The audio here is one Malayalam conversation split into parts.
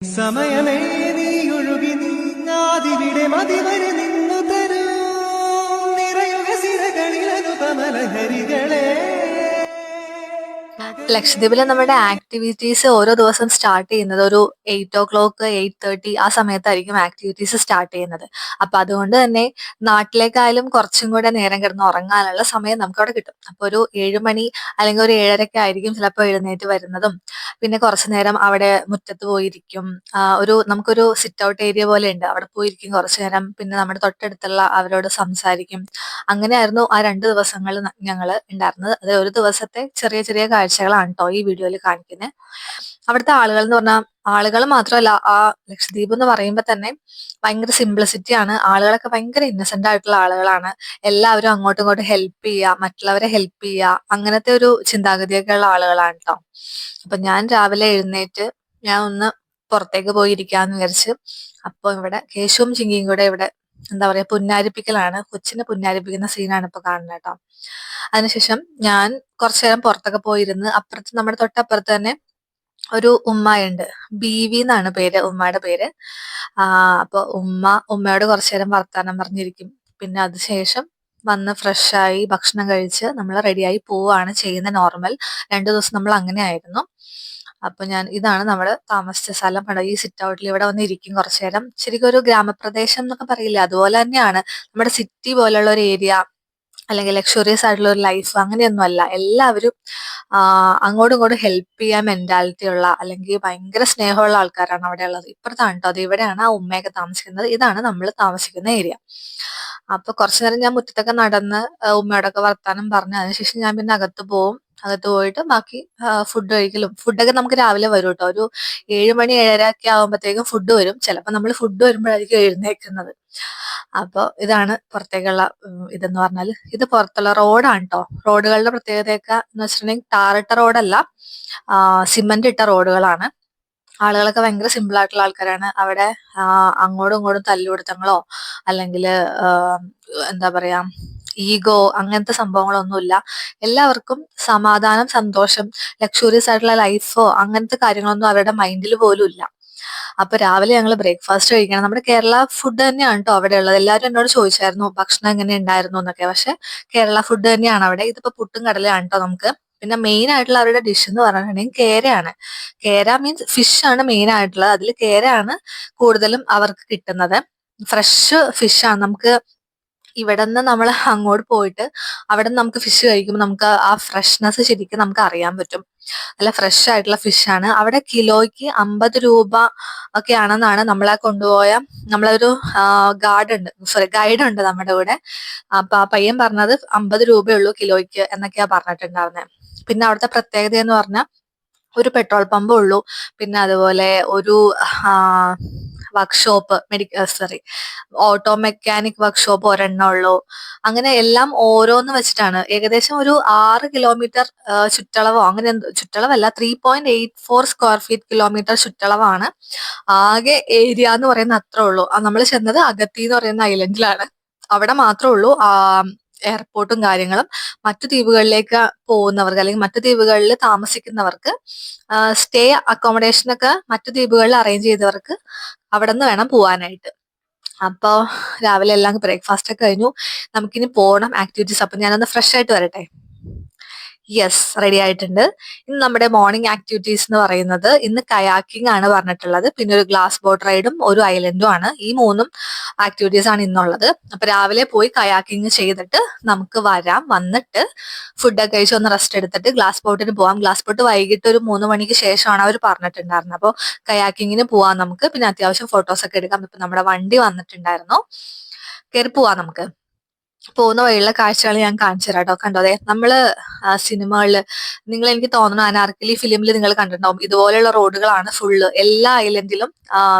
സമയമേ നീ ഒഴുകി നീങ്ങാതിവിടെ മതിവരെ നിന്നു തരൂ നിറയുക സിരകളിലതു കമലഹരികളെ. ലക്ഷദ്വീപിലെ നമ്മുടെ ആക്ടിവിറ്റീസ് ഓരോ ദിവസം സ്റ്റാർട്ട് ചെയ്യുന്നത് ഒരു eight o'clock eight thirty ആ സമയത്തായിരിക്കും ആക്ടിവിറ്റീസ് സ്റ്റാർട്ട് ചെയ്യുന്നത്. അപ്പൊ അതുകൊണ്ട് തന്നെ നാട്ടിലേക്കായാലും കുറച്ചും കൂടെ നേരം കിടന്ന് ഉറങ്ങാനുള്ള സമയം നമുക്ക് അവിടെ കിട്ടും. അപ്പൊ ഒരു ഏഴുമണി അല്ലെങ്കിൽ ഒരു ഏഴരയൊക്കെ ആയിരിക്കും ചിലപ്പോൾ എഴുന്നേറ്റ് വരുന്നതും. പിന്നെ കുറച്ചു നേരം അവിടെ മുറ്റത്ത് പോയിരിക്കും. ഒരു നമുക്കൊരു സിറ്റ് ഔട്ട് ഏരിയ പോലെ ഉണ്ട് അവിടെ പോയിരിക്കും കുറച്ചു നേരം. പിന്നെ നമ്മുടെ തൊട്ടടുത്തുള്ള അവരോട് സംസാരിക്കും. അങ്ങനെയായിരുന്നു ആ രണ്ട് ദിവസങ്ങൾ ഞങ്ങൾ ഉണ്ടായിരുന്നത്. അത് ഒരു ദിവസത്തെ ചെറിയ ചെറിയ കാഴ്ചകളാണ് കേട്ടോ ഈ വീഡിയോയിൽ കാണിക്കുന്നത് അവിടുത്തെ ആളുകൾ എന്ന് പറഞ്ഞാൽ ആളുകൾ മാത്രമല്ല ആ ലക്ഷദ്വീപ് എന്ന് പറയുമ്പോൾ തന്നെ ഭയങ്കര സിംപ്ലിസിറ്റി ആണ്. ആളുകളൊക്കെ ഭയങ്കര ഇന്നസെന്റ് ആയിട്ടുള്ള ആളുകളാണ്. എല്ലാവരും അങ്ങോട്ടും ഇങ്ങോട്ടും ഹെൽപ്പ് ചെയ്യുക മറ്റുള്ളവരെ ഹെൽപ്പ് ചെയ്യുക അങ്ങനത്തെ ഒരു ചിന്താഗതിയൊക്കെ ഉള്ള ആളുകളാണ് കേട്ടോ അപ്പൊ ഞാൻ രാവിലെ എഴുന്നേറ്റ് ഞാൻ ഒന്ന് പുറത്തേക്ക് പോയിരിക്കാന്ന് വിചാരിച്ച് അപ്പൊ ഇവിടെ കേശവും ചിങ്കിയും കൂടെ ഇവിടെ എന്താ പറയാ പുന്നാരിപ്പിക്കലാണ്. കൊച്ചിനെ പുന്നാരിപ്പിക്കുന്ന സീനാണ് ഇപ്പൊ കാണുന്നത് കേട്ടോ. അതിനുശേഷം ഞാൻ കുറച്ചു നേരം പുറത്തൊക്കെ പോയിരുന്ന് അപ്പുറത്ത് നമ്മുടെ തൊട്ടപ്പുറത്ത് തന്നെ ഒരു ഉമ്മയുണ്ട്. ബി വി എന്നാണ് പേര് ഉമ്മയുടെ പേര്. ആ അപ്പൊ ഉമ്മ ഉമ്മയോട് കുറച്ചു നേരം വർത്താനം പറഞ്ഞിരിക്കും. പിന്നെ അതിനുശേഷം വന്ന് ഫ്രഷായി ഭക്ഷണം കഴിച്ച് നമ്മൾ റെഡിയായി പോവുകയാണ് ചെയ്യുന്ന നോർമൽ രണ്ടു ദിവസം നമ്മൾ അങ്ങനെ ആയിരുന്നു. അപ്പൊ ഞാൻ ഇതാണ് നമ്മൾ താമസിച്ച സ്ഥലം കണ്ടോ ഈ സിറ്റ് ഔട്ടിൽ ഇവിടെ വന്ന് ഇരിക്കും കുറച്ചു നേരം ശരിക്കും ഒരു ഗ്രാമപ്രദേശം എന്നൊക്കെ പറയില്ല? അതുപോലെ തന്നെയാണ് നമ്മുടെ സിറ്റി പോലുള്ള ഒരു ഏരിയ അല്ലെങ്കിൽ ലക്ഷറിയസ് ആയിട്ടുള്ള ഒരു ലൈഫ് അങ്ങനെയൊന്നും അല്ല. എല്ലാവരും അങ്ങോട്ടും ഇങ്ങോട്ടും ഹെൽപ്പ് ചെയ്യാൻ മെന്റാലിറ്റി ഉള്ള അല്ലെങ്കിൽ ഭയങ്കര സ്നേഹമുള്ള ആൾക്കാരാണ് അവിടെ ഉള്ളത്. ഇപ്പുറത്താണ് കേട്ടോ അത് ഇവിടെയാണ് ആ ഉമ്മയൊക്കെ താമസിക്കുന്നത്. ഇതാണ് നമ്മൾ താമസിക്കുന്ന ഏരിയ അപ്പൊ കുറച്ചു നേരം ഞാൻ മുറ്റത്തൊക്കെ നടന്ന് ഉമ്മയോടൊക്കെ വർത്താനം പറഞ്ഞു അതിനുശേഷം ഞാൻ പിന്നെ അകത്ത് പോവും. അകത്ത് പോയിട്ട് ബാക്കി ഫുഡ് കഴിക്കലും ഫുഡൊക്കെ നമുക്ക് രാവിലെ വരും കേട്ടോ ഒരു ഏഴ് മണി ഏഴര ഒക്കെ ആകുമ്പോഴത്തേക്കും ഫുഡ് വരും. ചിലപ്പോൾ നമ്മൾ ഫുഡ് വരുമ്പോഴായിരിക്കും എഴുന്നേക്കുന്നത്. അപ്പോൾ ഇതാണ് പുറത്തേക്കുള്ള ഇതെന്ന് പറഞ്ഞാൽ ഇത് പുറത്തുള്ള റോഡാണ് കേട്ടോ റോഡുകളുടെ പ്രത്യേകതയൊക്കെ എന്ന് വെച്ചിട്ടുണ്ടെങ്കിൽ ടാറിട്ട റോഡല്ല സിമന്റ് ഇട്ട റോഡുകളാണ്. ആളുകളൊക്കെ ഭയങ്കര സിമ്പിൾ ആയിട്ടുള്ള ആൾക്കാരാണ്. അവിടെ അങ്ങോട്ടും ഇങ്ങോട്ടും തല്ലുപിടുത്തങ്ങളോ അല്ലെങ്കിൽ എന്താ പറയാ ഈഗോ അങ്ങനത്തെ സംഭവങ്ങളൊന്നുമില്ല. എല്ലാവർക്കും സമാധാനം സന്തോഷം ലക്ഷൂറിയസ് ആയിട്ടുള്ള ലൈഫോ അങ്ങനത്തെ കാര്യങ്ങളൊന്നും അവരുടെ മൈൻഡിൽ പോലും ഇല്ല അപ്പൊ രാവിലെ ഞങ്ങൾ ബ്രേക്ക്ഫാസ്റ്റ് കഴിക്കണം. നമ്മുടെ കേരള ഫുഡ് തന്നെയാണ് കേട്ടോ അവിടെ ഉള്ളത്. എല്ലാവരും എന്നോട് ചോദിച്ചായിരുന്നു ഭക്ഷണം എങ്ങനെ ഉണ്ടായിരുന്നു എന്നൊക്കെ. പക്ഷെ കേരള ഫുഡ് തന്നെയാണ് അവിടെ. ഇതിപ്പോ പുട്ടും കടലയാണ് കേട്ടോ നമുക്ക്. പിന്നെ മെയിൻ ആയിട്ടുള്ള അവരുടെ ഡിഷ് എന്ന് പറഞ്ഞിട്ടുണ്ടെങ്കിൽ കേരയാണ്. കേര മീൻസ് ഫിഷ് ആണ് മെയിൻ ആയിട്ടുള്ളത്. അതിൽ കേരയാണ് കൂടുതലും അവർക്ക് കിട്ടുന്നത്. ഫ്രഷ് ഫിഷ് ആണ്. നമുക്ക് ഇവിടെ നിന്ന് നമ്മൾ അങ്ങോട്ട് പോയിട്ട് അവിടെ നമുക്ക് ഫിഷ് കഴിക്കുമ്പോൾ നമുക്ക് ആ ഫ്രഷ്നെസ് ശരിക്കും നമുക്ക് അറിയാൻ പറ്റും. നല്ല ഫ്രഷ് ആയിട്ടുള്ള ഫിഷ് ആണ്. അവിടെ കിലോയ്ക്ക് അമ്പത് രൂപ ഒക്കെ ആണെന്നാണ് നമ്മളെ കൊണ്ടുപോയ നമ്മളൊരു ഗാർഡ് ഉണ്ട്. സോറി ഗൈഡ് ഉണ്ട് നമ്മുടെ കൂടെ. അപ്പൊ ആ പയ്യൻ പറഞ്ഞത് അമ്പത് രൂപയുള്ളൂ കിലോയ്ക്ക് എന്നൊക്കെയാ പറഞ്ഞിട്ടുണ്ടായിരുന്നത് പിന്നെ അവിടുത്തെ പ്രത്യേകത എന്ന് പറഞ്ഞാൽ ഒരു പെട്രോൾ പമ്പ് ഉള്ളൂ. പിന്നെ അതുപോലെ ഒരു workshop medical sorry auto mechanic workshop ഒരെണ്ണം ഉള്ളൂ. അങ്ങനെ എല്ലാം ഓരോന്ന് വെച്ചിട്ടാണ്. ഏകദേശം ഒരു ആറ് കിലോമീറ്റർ ചുറ്റളവോ അങ്ങനെ ചുറ്റളവല്ല three point eight four square feet kilometre ചുറ്റളവാണ്. ആകെ ഏരിയ എന്ന് പറയുന്ന അത്രേ ഉള്ളൂ. നമ്മൾ ചെന്നത് അഗത്തി എന്ന് പറയുന്ന ഐലൻഡിലാണ് അവിടെ മാത്രമേ ഉള്ളൂ. എയർപോർട്ടും കാര്യങ്ങളും മറ്റു ദ്വീപുകളിലേക്ക് പോകുന്നവർക്ക് അല്ലെങ്കിൽ മറ്റു ദ്വീപുകളിൽ താമസിക്കുന്നവർക്ക് സ്റ്റേ അക്കോമഡേഷൻ ഒക്കെ മറ്റു ദ്വീപുകളിൽ അറേഞ്ച് ചെയ്തവർക്ക് അവിടെ നിന്ന് വേണം പോവാനായിട്ട്. അപ്പോ രാവിലെ എല്ലാം ബ്രേക്ക്ഫാസ്റ്റ് ഒക്കെ കഴിഞ്ഞു. നമുക്കിനി പോകണം ആക്ടിവിറ്റീസ് അപ്പൊ ഞാനൊന്ന് ഫ്രഷ് ആയിട്ട് വരട്ടെ. യെസ് റെഡി ആയിട്ടുണ്ട്. ഇന്ന് നമ്മുടെ മോർണിംഗ് ആക്ടിവിറ്റീസ് എന്ന് പറയുന്നത് ഇന്ന് കയാക്കിംഗ് ആണ് പറഞ്ഞിട്ടുള്ളത്. പിന്നെ ഒരു ഗ്ലാസ് ബോട്ട് റൈഡും ഒരു ഐലൻഡും ആണ്. ഈ മൂന്നും ആക്ടിവിറ്റീസ് ആണ് ഇന്നുള്ളത്. അപ്പൊ രാവിലെ പോയി കയാക്കിംഗ് ചെയ്തിട്ട് നമുക്ക് വരാം. വന്നിട്ട് ഫുഡൊക്കെ കഴിച്ച് ഒന്ന് റെസ്റ്റ് എടുത്തിട്ട് ഗ്ലാസ് ബോട്ടിന് പോവാം. ഗ്ലാസ് ബോട്ട് വൈകിട്ട് ഒരു മൂന്ന് മണിക്ക് ശേഷമാണ് അവർ പറഞ്ഞിട്ടുണ്ടായിരുന്നത്. അപ്പോൾ കയാക്കിങ്ങിന് പോവാം നമുക്ക്. പിന്നെ അത്യാവശ്യം ഫോട്ടോസ് ഒക്കെ എടുക്കാം. ഇപ്പൊ നമ്മുടെ വണ്ടി വന്നിട്ടുണ്ടായിരുന്നു. കയറി പോവാം നമുക്ക്. പോകുന്ന വഴിയുള്ള കാഴ്ചകൾ ഞാൻ കാണിച്ചു തരാം കേട്ടോ കണ്ടോ? അതെ നമ്മൾ സിനിമകളിൽ നിങ്ങൾ എനിക്ക് തോന്നുന്നു അനാർക്കലി ഫിലിമിൽ നിങ്ങൾ കണ്ടിട്ടുണ്ടാവും. ഇതുപോലെയുള്ള റോഡുകളാണ് ഫുള്ള്. എല്ലാ ഐലൻഡിലും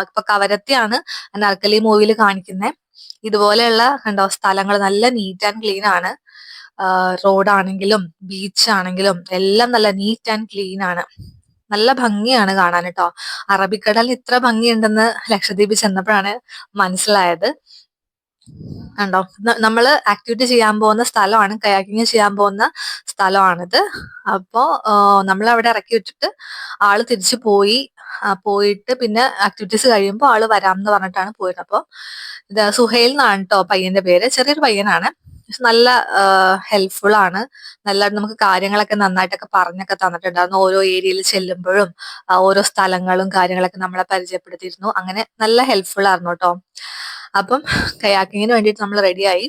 ഇപ്പൊ കവരത്തിയാണ് അനാർക്കലി മൂവിയിൽ കാണിക്കുന്നത് ഇതുപോലെയുള്ള കണ്ടോ സ്ഥലങ്ങൾ നല്ല നീറ്റ് ആൻഡ് ക്ലീൻ ആണ്. റോഡാണെങ്കിലും ബീച്ച് ആണെങ്കിലും എല്ലാം നല്ല നീറ്റ് ആൻഡ് ക്ലീൻ ആണ്. നല്ല ഭംഗിയാണ് കാണാൻ കേട്ടോ. അറബിക്കടലിന് ഇത്ര ഭംഗിയുണ്ടെന്ന് ലക്ഷദ്വീപിൽ ചെന്നപ്പോഴാണ് മനസ്സിലായത്. കണ്ടോ? നമ്മൾ ആക്ടിവിറ്റി ചെയ്യാൻ പോകുന്ന സ്ഥലമാണ് കയാക്കിങ് ചെയ്യാൻ പോകുന്ന സ്ഥലമാണിത്. അപ്പോ നമ്മൾ അവിടെ ഇറക്കി വിട്ടിട്ട് ആൾ തിരിച്ചു പോയി പോയിട്ട് പിന്നെ ആക്ടിവിറ്റീസ് കഴിയുമ്പോൾ ആൾ വരാം എന്ന് പറഞ്ഞിട്ടാണ് പോയത്. അപ്പോൾ ഇത് സുഹേൽ എന്നാണ് കേട്ടോ പയ്യന്റെ പേര്. ചെറിയൊരു പയ്യനാണ്. നല്ല ഹെൽപ്ഫുൾ ആണ്. നല്ല നമുക്ക് കാര്യങ്ങളൊക്കെ നന്നായിട്ടൊക്കെ പറഞ്ഞൊക്കെ തന്നിട്ടുണ്ടായിരുന്നു. ഓരോ ഏരിയയിൽ ചെല്ലുമ്പോഴും ഓരോ സ്ഥലങ്ങളും കാര്യങ്ങളൊക്കെ നമ്മളെ പരിചയപ്പെടുത്തിയിരുന്നു. അങ്ങനെ നല്ല ഹെൽപ്ഫുൾ ആയിരുന്നു കേട്ടോ അപ്പം കയാക്കിങ്ങിന് വേണ്ടിയിട്ട് നമ്മൾ റെഡിയായി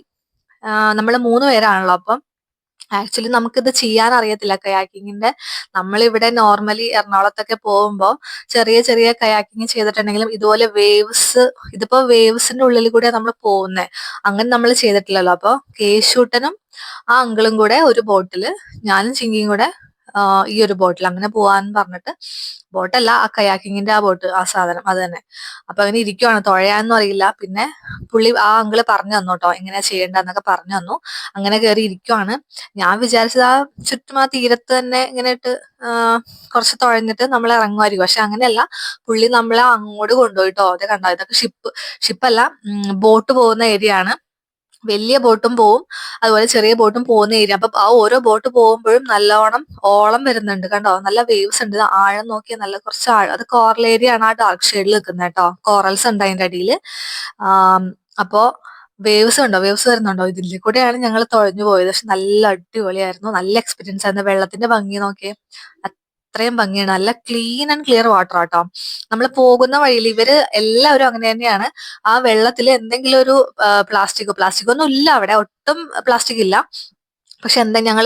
നമ്മൾ മൂന്ന് പേരാണല്ലോ അപ്പം. ആക്ച്വലി നമുക്കിത് ചെയ്യാൻ അറിയത്തില്ല. കയാക്കിങ്ങിന്റെ നമ്മളിവിടെ നോർമലി എറണാകുളത്തൊക്കെ പോകുമ്പോൾ ചെറിയ ചെറിയ കയാക്കിങ് ചെയ്തിട്ടുണ്ടെങ്കിലും ഇതുപോലെ വേവ്സ് ഇതിപ്പോ വേവ്സിന്റെ ഉള്ളിൽ കൂടെ നമ്മൾ പോകുന്നത് അങ്ങനെ നമ്മൾ ചെയ്തിട്ടില്ലല്ലോ. അപ്പൊ കേശൂട്ടനും ആ അങ്കിളും കൂടെ ഒരു ബോട്ടിൽ ഞാനും ചിങ്കിയും കൂടെ ഈ ഒരു ബോട്ടിൽ അങ്ങനെ പോവാന്ന് പറഞ്ഞിട്ട് ബോട്ടല്ല ആ കയാക്കിങ്ങിന്റെ ആ ബോട്ട് ആ സാധനം അത് തന്നെ. അപ്പൊ അങ്ങനെ ഇരിക്കുവാണ്. തുഴയാന്നും അറിയില്ല. പിന്നെ പുള്ളി ആ അങ്കിൾ പറഞ്ഞു തന്നു കേട്ടോ എങ്ങനെയാ ചെയ്യേണ്ടതെന്നൊക്കെ പറഞ്ഞു തന്നു. അങ്ങനെ കയറി ഇരിക്കുവാണ്. ഞാൻ വിചാരിച്ചത് ആ ചുറ്റും ആ തീരത്ത് തന്നെ ഇങ്ങനെ ഇട്ട് കുറച്ച് തുഴഞ്ഞിട്ട് നമ്മൾ ഇറങ്ങുമായിരിക്കും. പക്ഷെ അങ്ങനെയല്ല. പുള്ളി നമ്മളെ അങ്ങോട്ട് കൊണ്ടുപോയിട്ടോ അത് കണ്ടോ? ഇതൊക്കെ ഷിപ്പ് ഷിപ്പല്ല ബോട്ട് പോകുന്ന ഏരിയ ആണ്. വലിയ ബോട്ടും പോവും. അതുപോലെ ചെറിയ ബോട്ടും പോകുന്ന ഏരിയ. അപ്പൊ ആ ഓരോ ബോട്ട് പോകുമ്പോഴും നല്ലോണം ഓളം വരുന്നുണ്ട് കണ്ടോ? നല്ല വേവ്സ് ഉണ്ട്. ആഴം നോക്കിയ നല്ല കുറച്ച് ആഴം. അത് കോറൽ ഏരിയ ആണ് ആ ഡാർക്ക് ഷെയ്ഡിൽ നിൽക്കുന്നത് കേട്ടോ. കോറൽസ് ഉണ്ട് അതിന്റെ അടിയിൽ അപ്പോ വേവ്സ് ഉണ്ടോ വേവ്സ് വരുന്നുണ്ടോ ഇതിൽ കൂടെയാണ് ഞങ്ങൾ തുഴഞ്ഞു പോയത്. പക്ഷെ നല്ല അടിപൊളിയായിരുന്നു. നല്ല എക്സ്പീരിയൻസ് ആയിരുന്നു. വെള്ളത്തിന്റെ ഭംഗി നോക്കിയേ. അത്രയും ഭംഗിയാണ്. നല്ല ക്ലീൻ ആൻഡ് ക്ലിയർ വാട്ടർ ആട്ടോ. നമ്മൾ പോകുന്ന വഴിയിൽ ഇവർ എല്ലാവരും അങ്ങനെ തന്നെയാണ്. ആ വെള്ളത്തിൽ എന്തെങ്കിലും ഒരു പ്ലാസ്റ്റിക് പ്ലാസ്റ്റിക് ഒന്നും ഇല്ല അവിടെ. ഒട്ടും പ്ലാസ്റ്റിക് ഇല്ല. പക്ഷെ എന്താ ഞങ്ങൾ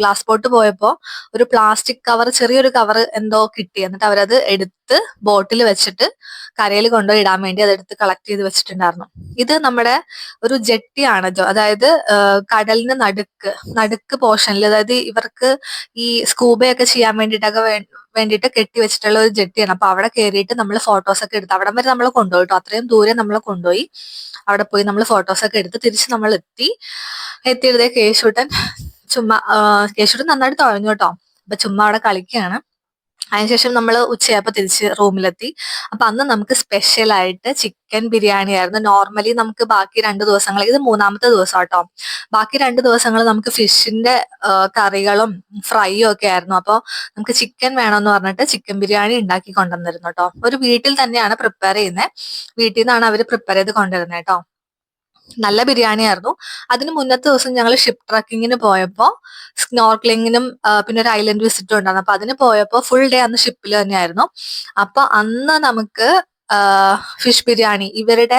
ഗ്ലാസ് ബോട്ട് പോയപ്പോ ഒരു പ്ലാസ്റ്റിക് കവർ ചെറിയൊരു കവർ എന്തോ കിട്ടി. എന്നിട്ട് അവരത് എടുത്ത് ബോട്ടിൽ വെച്ചിട്ട് കരയിൽ കൊണ്ടുപോയി ഇടാൻ വേണ്ടി അതെടുത്ത് കളക്ട് ചെയ്ത് വെച്ചിട്ടുണ്ടായിരുന്നു. ഇത് നമ്മുടെ ഒരു ജെട്ടിയാണ് അതായത് കടലിന് നടുക്ക് നടുക്ക് പോർഷനിൽ അതായത് ഇവർക്ക് ഈ സ്കൂബയൊക്കെ ചെയ്യാൻ വേണ്ടിയിട്ടൊക്കെ വേണ്ടിയിട്ട് കെട്ടി വെച്ചിട്ടുള്ള ഒരു ജെട്ടിയാണ്. അപ്പൊ അവിടെ കയറിയിട്ട് നമ്മൾ ഫോട്ടോസ് ഒക്കെ എടുത്ത് അവിടെ വരെ നമ്മൾ കൊണ്ടുപോയിട്ടോ അത്രയും ദൂരെ നമ്മൾ കൊണ്ടുപോയി. അവിടെ പോയി നമ്മൾ ഫോട്ടോസ് ഒക്കെ എടുത്ത് തിരിച്ച് നമ്മൾ എത്തി എത്തിയതേ കേശൂട്ടൻ. ചുമ്മാ കേശുട്ടൻ നന്നായിട്ട് തുഴഞ്ഞു കേട്ടോ. അപ്പൊ ചുമ്മാ അവിടെ കളിക്കുകയാണ്. അതിനുശേഷം നമ്മൾ ഉച്ചയായപ്പോൾ തിരിച്ച് റൂമിലെത്തി. അപ്പൊ അന്ന് നമുക്ക് സ്പെഷ്യൽ ആയിട്ട് ചിക്കൻ ബിരിയാണി ആയിരുന്നു. നോർമലി നമുക്ക് ബാക്കി രണ്ട് ദിവസങ്ങൾ ഇത് മൂന്നാമത്തെ ദിവസം കേട്ടോ. ബാക്കി രണ്ട് ദിവസങ്ങൾ നമുക്ക് ഫിഷിന്റെ കറികളും ഫ്രൈയും ഒക്കെ ആയിരുന്നു. അപ്പോൾ നമുക്ക് ചിക്കൻ വേണമെന്ന് പറഞ്ഞിട്ട് ചിക്കൻ ബിരിയാണി ഉണ്ടാക്കി കൊണ്ടുവന്നിരുന്നു കേട്ടോ. ഒരു വീട്ടിൽ തന്നെയാണ് പ്രിപ്പയർ ചെയ്യുന്നത് വീട്ടിൽ നിന്നാണ് അവർ പ്രിപ്പയർ ചെയ്ത് കൊണ്ടുവരുന്നത് കേട്ടോ. നല്ല ബിരിയാണി ആയിരുന്നു അതിന് മുന്നത്തെ ദിവസം ഞങ്ങൾ ഷിപ്പ് ട്രക്കിങ്ങിന് പോയപ്പോ സ്നോർക്ലിങ്ങിനും പിന്നെ ഒരു ഐലൻഡ് വിസിറ്റും ഉണ്ടായിരുന്നു. അപ്പൊ അതിന് പോയപ്പോ ഫുൾ ഡേ അന്ന് ഷിപ്പിൽ തന്നെയായിരുന്നു. അപ്പൊ അന്ന് നമുക്ക് ഫിഷ് ബിരിയാണി ഇവരുടെ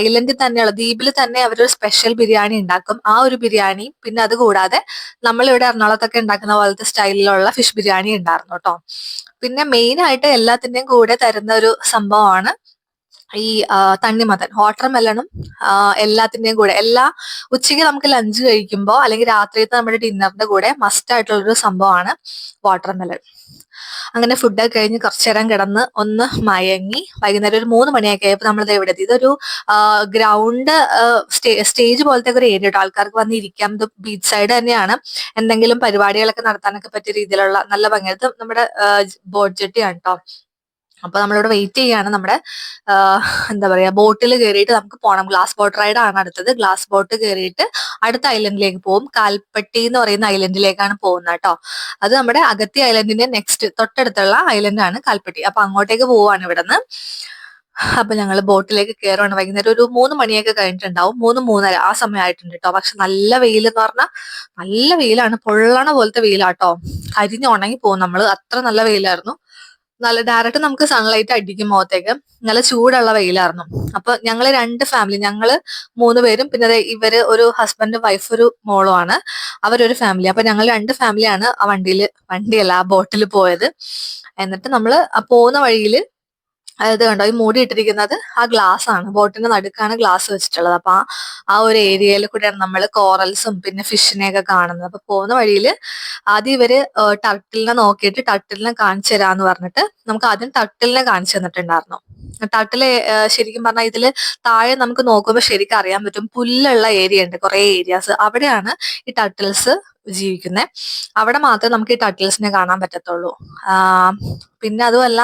ഐലൻഡിൽ തന്നെയുള്ള ദ്വീപിൽ തന്നെ അവരൊരു സ്പെഷ്യൽ ബിരിയാണി ഉണ്ടാക്കും. ആ ഒരു ബിരിയാണി പിന്നെ അത് കൂടാതെ നമ്മൾ ഇവിടെ എറണാകുളത്തൊക്കെ ഉണ്ടാക്കുന്ന പോലത്തെ സ്റ്റൈലിലുള്ള ഫിഷ് ബിരിയാണി ഉണ്ടായിരുന്നു കേട്ടോ പിന്നെ മെയിൻ ആയിട്ട് എല്ലാത്തിന്റെയും കൂടെ തരുന്ന ഒരു സംഭവമാണ് ഈ തണ്ണിമത്തൻ വാട്ടർ മെലണും എല്ലാത്തിന്റെയും കൂടെ. എല്ലാ ഉച്ചയ്ക്ക് നമുക്ക് ലഞ്ച് കഴിക്കുമ്പോൾ അല്ലെങ്കിൽ രാത്രിയത്തെ നമ്മുടെ ഡിന്നറിന്റെ കൂടെ മസ്റ്റ് ആയിട്ടുള്ളൊരു സംഭവമാണ് വാട്ടർ മെലൺ അങ്ങനെ ഫുഡൊക്കെ കഴിഞ്ഞ് കുറച്ചു നേരം കിടന്ന് ഒന്ന് മയങ്ങി വൈകുന്നേരം ഒരു മൂന്ന് മണിയൊക്കെ ആയപ്പോൾ നമ്മൾ ഇവിടെ എത്തി. ഇതൊരു ഗ്രൗണ്ട് സ്റ്റേജ് പോലത്തെ ഒരു ഏരിയ കേട്ടോ ആൾക്കാർക്ക് വന്ന് ഇരിക്കാം. ഇത് ബീച്ച് സൈഡ് തന്നെയാണ്. എന്തെങ്കിലും പരിപാടികളൊക്കെ നടത്താനൊക്കെ പറ്റിയ രീതിയിലുള്ള നല്ല ഭംഗിയത് നമ്മുടെ ബോട്ട് ജെട്ടിയാണ് കേട്ടോ അപ്പൊ നമ്മളിവിടെ വെയിറ്റ് ചെയ്യാണ് നമ്മുടെ എന്താ പറയാ ബോട്ടിൽ കയറിയിട്ട് നമുക്ക് പോകണം ഗ്ലാസ് ബോട്ട് റൈഡ് ആണ് അടുത്തത്. ഗ്ലാസ് ബോട്ട് കയറിയിട്ട് അടുത്ത ഐലൻഡിലേക്ക് പോകും കാൽപ്പട്ടി എന്ന് പറയുന്ന ഐലൻഡിലേക്കാണ് പോകുന്നത് കേട്ടോ. അത് നമ്മുടെ അഗത്തി ഐലൻഡിന്റെ നെക്സ്റ്റ് തൊട്ടടുത്തുള്ള ഐലൻഡാണ് കാൽപ്പട്ടി. അപ്പൊ അങ്ങോട്ടേക്ക് പോവാണ് ഇവിടുന്ന്. അപ്പൊ ഞങ്ങൾ ബോട്ടിലേക്ക് കയറുവാണ് വൈകുന്നേരം ഒരു മൂന്ന് മണിയൊക്കെ കഴിഞ്ഞിട്ടുണ്ടാവും. മൂന്ന് മൂന്നര ആ സമയമായിട്ടുണ്ട് കേട്ടോ. പക്ഷെ നല്ല വെയിൽ എന്ന് പറഞ്ഞാൽ നല്ല വെയിലാണ്. പൊള്ളണ പോലത്തെ വെയിലാട്ടോ കരിഞ്ഞ് ഉണങ്ങി പോകും നമ്മൾ അത്ര നല്ല വെയിലായിരുന്നു. നല്ല ഡയറക്റ്റ് നമുക്ക് സൺലൈറ്റ് അടിക്കും മുഖത്തേക്ക്. നല്ല ചൂടുള്ള വെയിലായിരുന്നു. അപ്പൊ ഞങ്ങൾ രണ്ട് ഫാമിലി ഞങ്ങൾ മൂന്ന് പേരും പിന്നെ ഇവർ ഒരു ഹസ്ബൻഡ് വൈഫ് ഒരു മോളുമാണ് അവരൊരു ഫാമിലി അപ്പൊ ഞങ്ങൾ രണ്ട് ഫാമിലിയാണ് ആ വണ്ടിയിൽ വണ്ടിയല്ല ആ ബോട്ടിൽ പോയത്. എന്നിട്ട് നമ്മൾ ആ പോകുന്ന വഴിയിൽ അത് കണ്ടോ ഈ മൂടി ഇട്ടിരിക്കുന്നത് ആ ഗ്ലാസ് ആണ്. ബോട്ടിന്റെ നടുക്കാണ് ഗ്ലാസ് വെച്ചിട്ടുള്ളത്. അപ്പൊ ആ ആ ഒരു ഏരിയയിൽ കൂടെയാണ് നമ്മൾ കോറൽസും പിന്നെ ഫിഷിനെയൊക്കെ കാണുന്നത്. അപ്പൊ പോകുന്ന വഴിയിൽ ആദ്യം ഇവർ ടർട്ടിലിനെ നോക്കിയിട്ട് ടർട്ടിലിനെ കാണിച്ചു തരാന്ന് പറഞ്ഞിട്ട് നമുക്ക് ആദ്യം ടർട്ടിലിനെ കാണിച്ചു തന്നിട്ടുണ്ടായിരുന്നു. ടർട്ടിൽ ശരിക്കും പറഞ്ഞാൽ ഇതിൽ താഴെ നമുക്ക് നോക്കുമ്പോൾ ശരിക്കും അറിയാൻ പറ്റും. പുല്ലുള്ള ഏരിയ ഉണ്ട് കുറെ ഏരിയാസ് അവിടെയാണ് ഈ ടട്ടിൽസ് ജീവിക്കുന്നത് അവിടെ മാത്രമേ നമുക്ക് ഈ ടട്ടിൽസിനെ കാണാൻ പറ്റത്തുള്ളൂ. പിന്നെ അതുമല്ല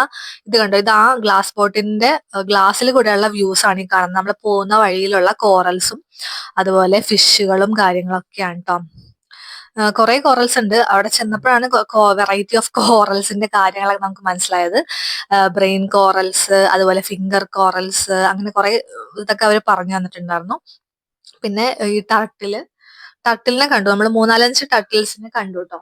ഇത് കണ്ടോ? ഇത് ആ ഗ്ലാസ് ബോട്ടിന്റെ ഗ്ലാസ്സിൽ കൂടെയുള്ള വ്യൂസ് ആണ് ഈ കാണുന്നത്. നമ്മൾ പോകുന്ന വഴിയിലുള്ള കോറൽസും അതുപോലെ ഫിഷുകളും കാര്യങ്ങളൊക്കെയാണ് കേട്ടോ കുറെ കോറൽസ് ഉണ്ട്. അവിടെ ചെന്നപ്പോഴാണ് വെറൈറ്റി ഓഫ് കോറൽസിന്റെ കാര്യങ്ങളൊക്കെ നമുക്ക് മനസ്സിലായത്. ബ്രെയിൻ കോറൽസ് അതുപോലെ ഫിംഗർ കോറൽസ് അങ്ങനെ കുറെ ഇതൊക്കെ അവർ പറഞ്ഞു തന്നിട്ടുണ്ടായിരുന്നു. പിന്നെ ഈ ടർട്ടിൽ ടർട്ടിലിനെ കണ്ടു. നമ്മൾ മൂന്നാലഞ്ച് ടർട്ടിൽസിനെ കണ്ടു കേട്ടോ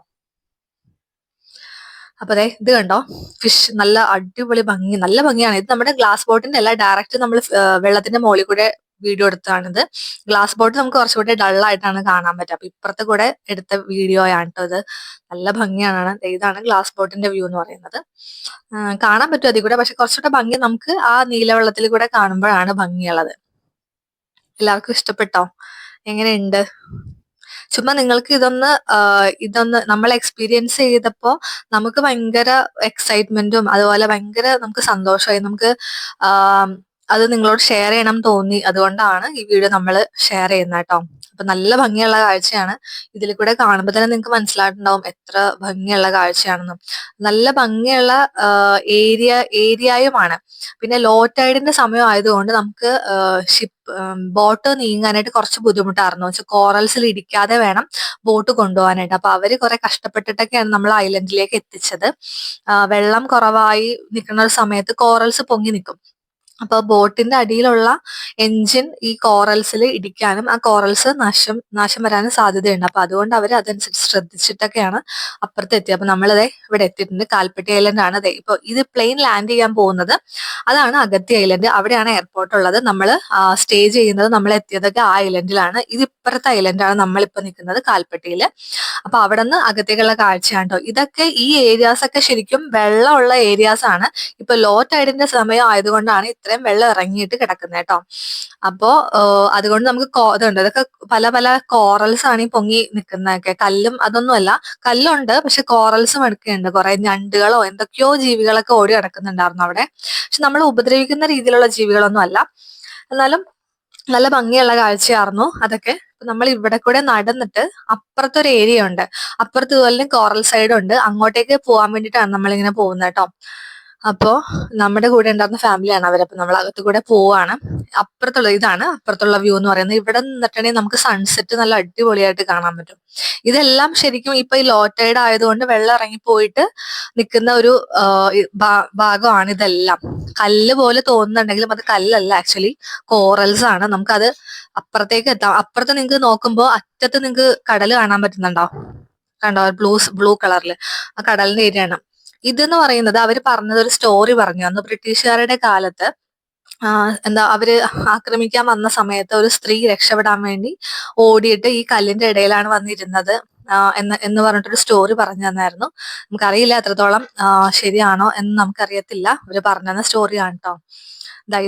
അപ്പൊ അതെ ഇത് കണ്ടോ? ഫിഷ് നല്ല അടിപൊളി ഭംഗി നല്ല ഭംഗിയാണ്. ഇത് നമ്മുടെ ഗ്ലാസ് ബോട്ടിന്റെ അല്ല ഡയറക്റ്റ് നമ്മൾ വെള്ളത്തിന്റെ മുകളിൽ കൂടെ വീഡിയോ എടുത്തതാണിത്. ഗ്ലാസ് ബോട്ട് നമുക്ക് കുറച്ചുകൂടെ ഡൾ ആയിട്ടാണ് കാണാൻ പറ്റുക. അപ്പൊ ഇപ്പുറത്തെ കൂടെ എടുത്ത വീഡിയോ ആണ് കേട്ടോ ഇത്. നല്ല ഭംഗിയാണ്. ഇതാണ് ഗ്ലാസ് ബോട്ടിന്റെ വ്യൂ എന്ന് പറയുന്നത്. കാണാൻ പറ്റും അതിൽ കൂടെ. പക്ഷെ കുറച്ചുകൂടെ ഭംഗി നമുക്ക് ആ നീലവെള്ളത്തിൽ കൂടെ കാണുമ്പോഴാണ് ഭംഗിയുള്ളത്. എല്ലാവർക്കും ഇഷ്ടപ്പെട്ടോ? എങ്ങനെയുണ്ട്? ചുമ്മാ നിങ്ങൾക്ക് ഇതൊന്ന് ഇതൊന്ന് നമ്മൾ എക്സ്പീരിയൻസ് ചെയ്തപ്പോ നമുക്ക് ഭയങ്കര എക്സൈറ്റ്മെന്റും അതുപോലെ ഭയങ്കര നമുക്ക് സന്തോഷമായി. നമുക്ക് അത് നിങ്ങളോട് ഷെയർ ചെയ്യണം തോന്നി. അതുകൊണ്ടാണ് ഈ വീഡിയോ നമ്മൾ ഷെയർ ചെയ്യുന്നത് കേട്ടോ. അപ്പൊ നല്ല ഭംഗിയുള്ള കാഴ്ചയാണ്. ഇതിൽ കൂടെ കാണുമ്പോൾ തന്നെ നിങ്ങൾക്ക് മനസ്സിലായിട്ടുണ്ടാവും എത്ര ഭംഗിയുള്ള കാഴ്ചയാണെന്നും. നല്ല ഭംഗിയുള്ള ഏരിയ ഏരിയയുമാണ് പിന്നെ ലോ ടൈഡിന്റെ സമയം ആയതുകൊണ്ട് നമുക്ക് ഷിപ്പ് ബോട്ട് നീങ്ങാനായിട്ട് കുറച്ച് ബുദ്ധിമുട്ടായിരുന്നു. വെച്ചാൽ കോറൽസിൽ ഇടിക്കാതെ വേണം ബോട്ട് കൊണ്ടുപോകാനായിട്ട്. അപ്പൊ അവർ കുറെ കഷ്ടപ്പെട്ടിട്ടൊക്കെയാണ് നമ്മൾ ഐലൻഡിലേക്ക് എത്തിച്ചത്. വെള്ളം കുറവായി നിൽക്കുന്ന ഒരു സമയത്ത് കോറൽസ് പൊങ്ങി നിൽക്കും. അപ്പൊ ബോട്ടിന്റെ അടിയിലുള്ള എഞ്ചിൻ ഈ കോറൽസിൽ ഇടിക്കാനും ആ കോറൽസ് നാശം നാശം വരാനും സാധ്യതയുണ്ട്. അപ്പൊ അതുകൊണ്ട് അവർ അതനുസരിച്ച് ശ്രദ്ധിച്ചിട്ടൊക്കെയാണ് അപ്പുറത്ത് എത്തിയത്. അപ്പൊ നമ്മളിതേ ഇവിടെ എത്തിയിട്ടുണ്ട്. കാൽപ്പെട്ടി ഐലൻഡ് ആണ് ദേ ഇപ്പൊ ഇത് പ്ലെയിൻ ലാൻഡ് ചെയ്യാൻ പോകുന്നത് അതാണ് അഗത്തി ഐലൻഡ്. അവിടെയാണ് എയർപോർട്ട് ഉള്ളത്. നമ്മൾ സ്റ്റേ ചെയ്യുന്നത് നമ്മൾ എത്തിയതൊക്കെ ആ ഐലൻഡിലാണ്. ഇത് ഇപ്പുറത്തെ ഐലൻഡാണ് നമ്മളിപ്പോ നിൽക്കുന്നത് കാൽപ്പെട്ടിയിൽ അപ്പൊ അവിടെ നിന്ന് അകത്തേക്കുള്ള കാഴ്ചയാണ് ഇതൊക്കെ ഈ ഏരിയാസ് ഒക്കെ ശരിക്കും വെള്ളമുള്ള ഏരിയാസ് ആണ്. ഇപ്പൊ ലോ ടൈഡിന്റെ സമയം ആയതുകൊണ്ടാണ് ഇത്രയും വെള്ളം ഇറങ്ങിയിട്ട് കിടക്കുന്നത് കേട്ടോ അപ്പോ അതുകൊണ്ട് നമുക്ക് ഇതുണ്ട്. അതൊക്കെ പല പല കോറൽസ് ആണ് ഈ പൊങ്ങി നിൽക്കുന്നതൊക്കെ കല്ലും അതൊന്നുമല്ല. കല്ലുണ്ട് പക്ഷെ കോറൽസും എടുക്കുന്നുണ്ട്. കുറെ ഞണ്ടുകളോ എന്തൊക്കെയോ ജീവികളൊക്കെ ഓടി കിടക്കുന്നുണ്ടായിരുന്നു അവിടെ. പക്ഷെ നമ്മൾ ഉപദ്രവിക്കുന്ന രീതിയിലുള്ള ജീവികളൊന്നും അല്ല എന്നാലും നല്ല ഭംഗിയുള്ള കാഴ്ചയായിരുന്നു അതൊക്കെ. നമ്മൾ ഇവിടെ കൂടെ നടന്നിട്ട് അപ്പുറത്തൊരു ഏരിയ ഉണ്ട്. അപ്പുറത്ത് ഇതുപോലെ കോറൽ സൈഡ് ഉണ്ട്. അങ്ങോട്ടേക്ക് പോകാൻ വേണ്ടിയിട്ടാണ് നമ്മളിങ്ങനെ പോകുന്നത് കേട്ടോ അപ്പോ നമ്മുടെ കൂടെ ഉണ്ടാകുന്ന ഫാമിലിയാണ് അവർ അവരപ്പോ നമ്മൾ അകത്ത് കൂടെ പോവാണ്. അപ്പുറത്തുള്ള ഇതാണ്. അപ്പുറത്തുള്ള വ്യൂ എന്ന് പറയുന്നത്. ഇവിടെ നിന്നിട്ടുണ്ടെങ്കിൽ നമുക്ക് സൺസെറ്റ് നല്ല അടിപൊളിയായിട്ട് കാണാൻ പറ്റും. ഇതെല്ലാം ശരിക്കും ഇപ്പൊ ഈ ലോ ടൈഡ് ആയതുകൊണ്ട് വെള്ളം ഇറങ്ങി പോയിട്ട് നിൽക്കുന്ന ഒരു ഭാഗമാണ് ഇതെല്ലാം. കല്ല് പോലെ തോന്നുന്നുണ്ടെങ്കിലും അത് കല്ലല്ല ആക്ച്വലി കോറൽസ് ആണ്. നമുക്കത് അപ്പുറത്തേക്ക് എത്താം. അപ്പുറത്ത് നിങ്ങൾക്ക് നോക്കുമ്പോൾ അറ്റത്ത് നിങ്ങൾക്ക് കടൽ കാണാൻ പറ്റുന്നുണ്ടോ? കണ്ടോ? ബ്ലൂ ബ്ലൂ കളറിൽ ആ കടലിന്റെ ഏരിയ ആണ്. ഇതെന്ന് പറയുന്നത് അവർ പറഞ്ഞത് ഒരു സ്റ്റോറി പറഞ്ഞു. അന്ന് ബ്രിട്ടീഷുകാരുടെ കാലത്ത് എന്താ അവർ ആക്രമിക്കാൻ വന്ന സമയത്ത് ഒരു സ്ത്രീ രക്ഷപ്പെടാൻ വേണ്ടി ഓടിയിട്ട് ഈ കല്ലിന്റെ ഇടയിലാണ് വന്നിരുന്നത് എന്ന് എന്ന് പറഞ്ഞിട്ടൊരു സ്റ്റോറി പറഞ്ഞു തന്നായിരുന്നു. നമുക്കറിയില്ല എത്രത്തോളം ശരിയാണോ എന്ന് നമുക്കറിയത്തില്ല. അവർ പറഞ്ഞു തന്ന സ്റ്റോറിയാണ് കേട്ടോ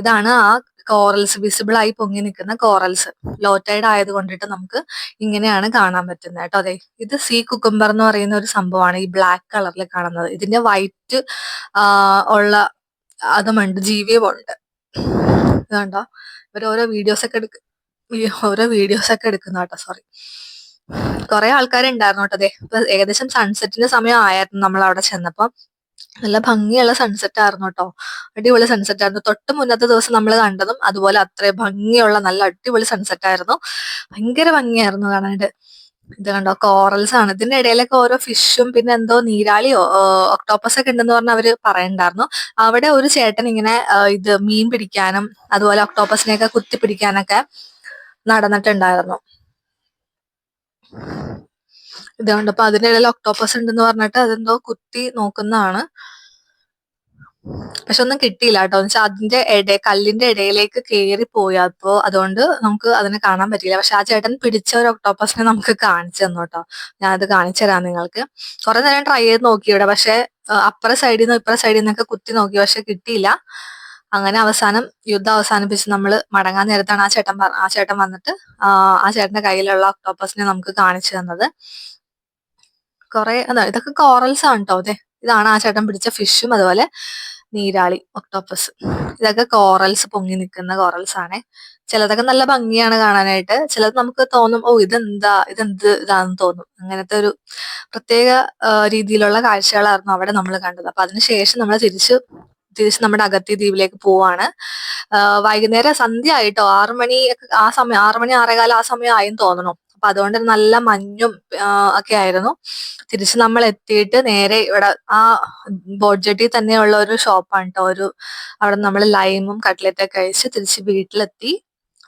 ഇതാണ് ആ കോറൽസ് വിസിബിൾ ആയി പൊങ്ങി നിൽക്കുന്ന കോറൽസ് ലോറ്റൈഡ് ആയത് കൊണ്ടിട്ട് നമുക്ക് ഇങ്ങനെയാണ് കാണാൻ പറ്റുന്നത് കേട്ടോ. അതെ ഇത് സീ കുക്കുംബർ എന്ന് പറയുന്ന ഒരു സംഭവമാണ് ഈ ബ്ലാക്ക് കളറിൽ കാണുന്നത്. ഇതിന്റെ വൈറ്റ് ഉള്ള അതുമുണ്ട് ജീവിയമുണ്ട് കണ്ടോ ഇവർ ഓരോ വീഡിയോസ് ഒക്കെ എടുക്ക ഓരോ വീഡിയോസ് ഒക്കെ എടുക്കുന്ന കേട്ടോ സോറി കുറെ ആൾക്കാരുണ്ടായിരുന്നു കേട്ടോ അതെ ഏകദേശം സൺസെറ്റിന്റെ സമയം ആയിരുന്നു നമ്മൾ അവിടെ ചെന്നപ്പോ. നല്ല ഭംഗിയുള്ള സൺസെറ്റ് ആയിരുന്നു കേട്ടോ അടിപൊളി സൺസെറ്റ് ആയിരുന്നു. തൊട്ട് മുന്നത്തെ ദിവസം നമ്മൾ കണ്ടതും അതുപോലെ അത്രയും ഭംഗിയുള്ള നല്ല അടിപൊളി സൺസെറ്റ് ആയിരുന്നു. ഭയങ്കര ഭംഗിയായിരുന്നു കാണാനായിട്ട്. ഇത് കണ്ടോ കോറൽസ് ആണ്. ഇതിന്റെ ഇടയിലൊക്കെ ഓരോ ഫിഷും പിന്നെ എന്തോ നീരാളിയോ ഒക്ടോപ്പസ് ഒക്കെ ഉണ്ടെന്ന് പറഞ്ഞ് അവർ പറയണ്ടായിരുന്നു. അവിടെ ഒരു ചേട്ടൻ ഇങ്ങനെ ഇത് മീൻ പിടിക്കാനും അതുപോലെ ഒക്ടോപ്പസിനെയൊക്കെ കുത്തി പിടിക്കാനൊക്കെ നടന്നിട്ടുണ്ടായിരുന്നു. ഇത് അപ്പൊ അതിനിടയിൽ ഒക്ടോപ്പസ് ഉണ്ടെന്ന് പറഞ്ഞിട്ട് അതെന്തോ കുത്തി നോക്കുന്നതാണ്. പക്ഷെ ഒന്നും കിട്ടിയില്ല കേട്ടോ. എന്ന് വെച്ചാൽ അതിന്റെ ഇട കല്ലിന്റെ ഇടയിലേക്ക് കയറി പോയി. അപ്പോ അതുകൊണ്ട് നമുക്ക് അതിനെ കാണാൻ പറ്റിയില്ല. പക്ഷെ ആ ചേട്ടൻ പിടിച്ച ഒരു ഒക്ടോപ്പസിനെ നമുക്ക് കാണിച്ചു തന്നു കേട്ടോ. ഞാനത് കാണിച്ചു തരാം നിങ്ങൾക്ക്. കുറെ നേരം ട്രൈ ചെയ്ത് നോക്കി ഇവിടെ. പക്ഷെ അപ്പുറ സൈഡിൽ നിന്ന് ഇപ്പുറ സൈഡിൽ നിന്നൊക്കെ കുത്തി നോക്കി. പക്ഷെ കിട്ടിയില്ല. അങ്ങനെ അവസാനം യുദ്ധം അവസാനിപ്പിച്ച് നമ്മൾ മടങ്ങാൻ നേരത്താണ് ആ ചേട്ടൻ ആ ചേട്ടൻ വന്നിട്ട് ആ ചേട്ടന്റെ കയ്യിലുള്ള ഒക്ടോപ്പസിനെ നമുക്ക് കാണിച്ചു തന്നത്. കുറെ അതാ ഇതൊക്കെ കോറൽസ് ആണ് കേട്ടോ അതെ. ഇതാണ് ആ ചേട്ടൻ പിടിച്ച ഫിഷും അതുപോലെ നീരാളി ഒക്ടോപ്പസ് ഇതൊക്കെ കോറൽസ് പൊങ്ങി നിൽക്കുന്ന കോറൽസ് ആണ്. ചിലതൊക്കെ നല്ല ഭംഗിയാണ് കാണാനായിട്ട്. ചിലത് നമുക്ക് തോന്നും ഓ ഇതെന്താ ഇതെന്ത് ഇതാണെന്ന് തോന്നും. അങ്ങനത്തെ ഒരു പ്രത്യേക രീതിയിലുള്ള കാഴ്ചകളായിരുന്നു അവിടെ നമ്മൾ കണ്ടത്. അപ്പൊ അതിനുശേഷം നമ്മൾ തിരിച്ച് തിരിച്ച് നമ്മുടെ അഗത്തി ദ്വീപിലേക്ക് പോവാണ്. വൈകുന്നേരം സന്ധ്യ ആയിട്ടോ ആറു മണി ഒക്കെ ആ സമയം ആറു മണി ആറേകാലം ആ സമയം ആയെന്ന് തോന്നണം. അപ്പൊ അതുകൊണ്ട് നല്ല മഞ്ഞും ഒക്കെ ആയിരുന്നു. തിരിച്ച് നമ്മൾ എത്തിയിട്ട് നേരെ ഇവിടെ ആ ബോഡ്ജട്ടി ജെട്ടി തന്നെയുള്ള ഒരു ഷോപ്പാണ് കേട്ടോ ഒരു അവിടെ നമ്മൾ ലൈമും കട്ട്ലറ്റൊക്കെ കഴിച്ച് തിരിച്ച് വീട്ടിലെത്തി.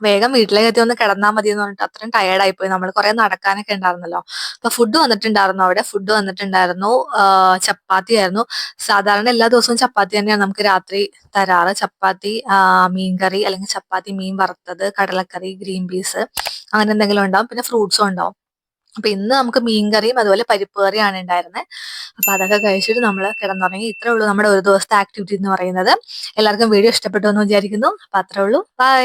വേഗം വീട്ടിലേക്ക് എത്തി ഒന്ന് കിടന്നാൽ മതി എന്ന് പറഞ്ഞിട്ട് അത്രയും ടയേർഡായി പോയി നമ്മൾ കുറെ നടക്കാനൊക്കെ ഉണ്ടായിരുന്നല്ലോ അപ്പൊ ഫുഡ് വന്നിട്ടുണ്ടായിരുന്നു അവിടെ. ഫുഡ് വന്നിട്ടുണ്ടായിരുന്നു. ചപ്പാത്തി ആയിരുന്നു. സാധാരണ എല്ലാ ദിവസവും ചപ്പാത്തി തന്നെയാണ് നമുക്ക് രാത്രി തരാറ്. ചപ്പാത്തി മീൻകറി അല്ലെങ്കിൽ ചപ്പാത്തി മീൻ വറുത്തത് കടലക്കറി ഗ്രീൻ പീസ് അങ്ങനെ എന്തെങ്കിലും ഉണ്ടാവും. പിന്നെ ഫ്രൂട്ട്സും ഉണ്ടാവും. അപ്പൊ ഇന്ന് നമുക്ക് മീൻകറിയും അതുപോലെ പരിപ്പ് കറിയാണ് ഉണ്ടായിരുന്നത് അപ്പൊ അതൊക്കെ കഴിച്ചിട്ട് നമ്മൾ കിടന്നുറങ്ങി. ഇത്രേ ഉള്ളൂ നമ്മുടെ ഒരു ദിവസത്തെ ആക്ടിവിറ്റി എന്ന് പറയുന്നത്. എല്ലാവർക്കും വീഡിയോ ഇഷ്ടപ്പെട്ടു എന്ന് വിചാരിക്കുന്നു. അപ്പൊ അത്രേ ഉള്ളൂ. ബൈ